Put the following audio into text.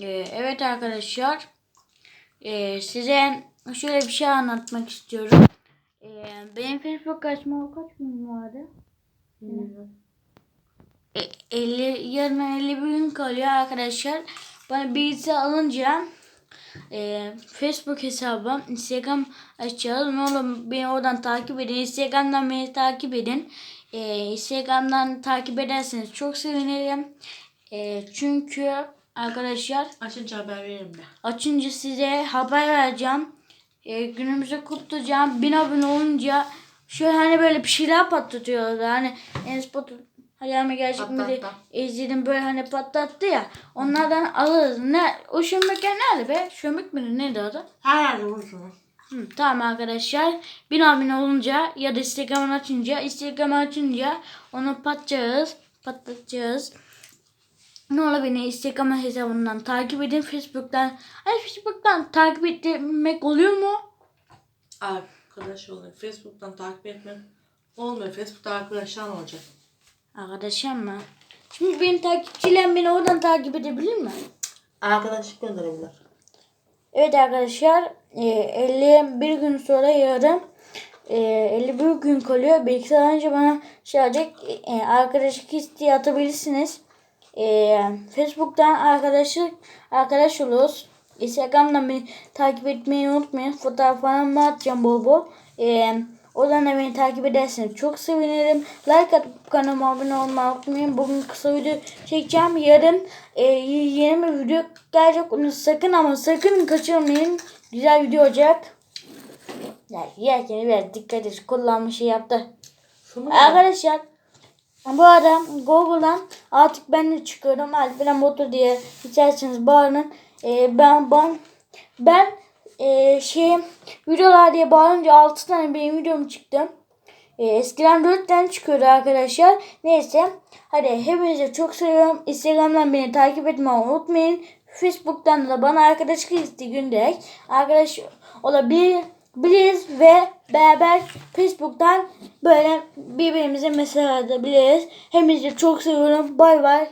Ee, evet arkadaşlar. Ee, size şöyle bir şey anlatmak istiyorum. Ee, benim Facebook açmalı kaç gün vardı? E, 50, yarın 51 gün kalıyor arkadaşlar. Bana bilgisayar alınca e, Facebook hesabım, Instagram açacağız. Ne olur beni oradan takip edin. Instagram'dan beni takip edin. E, Instagram'dan takip ederseniz çok sevinirim. E, çünkü arkadaşlar Açınca haber veririm de. açınca size haber vereceğim. E, günümüzde kutlayacağım. Bin abone olunca şöyle hani böyle bir şeyler patlatıyorlar. Hani Enes Batur Hayalime gerçek mi izledim böyle hani patlattı ya. Onlardan alırız. Ne, o şömükler nerede be? Şömük mü? Neydi adı? Her yerde vurursun. Hı, tamam arkadaşlar. Bin abone olunca ya da Instagram'ı açınca Instagram'ı açınca onu patlayacağız. Patlatacağız. Ne olur beni Instagram hesabından takip edin. Facebook'tan. Ay Facebook'tan takip etmek oluyor mu? Arkadaş oluyor. Facebook'tan takip etmek olmuyor. Facebook'ta arkadaşlar olacak. Arkadaşım mı? Şimdi benim takipçilerim beni oradan takip edebilir mi? Arkadaşlık gönderebilir. Evet arkadaşlar e, 51 gün sonra yarın e, 51 gün kalıyor. Belki önce bana şey olacak e, arkadaşlık isteği atabilirsiniz. E, Facebook'tan arkadaşlık arkadaş oluruz. Instagram'dan beni takip etmeyi unutmayın. Fotoğraflarımı atacağım bol bol. E, oradan da beni takip ederseniz çok sevinirim. Like atıp kanalıma abone olmayı unutmayın. Bugün kısa video çekeceğim. Yarın e, yeni bir video gelecek. Onu sakın ama sakın kaçırmayın. Güzel video olacak. Ya yerken biraz dikkat et. Kullanmış şey yaptı. Şunu? Arkadaşlar bu adam Google'dan artık ben de çıkıyorum. Alperen Motor diye içerseniz bağırın. Ee, ben ben ben e, şey videolar diye bağırınca 6 tane benim videom çıktı. E, eskiden 4 tane çıkıyordu arkadaşlar. Neyse. Hadi hepinizi çok seviyorum. Instagram'dan beni takip etmeyi unutmayın. Facebook'tan da bana arkadaşlık isteği göndererek arkadaş olabiliriz ve beraber Facebook'tan böyle birbirimize mesaj atabiliriz. Hepinizi çok seviyorum. Bay bay.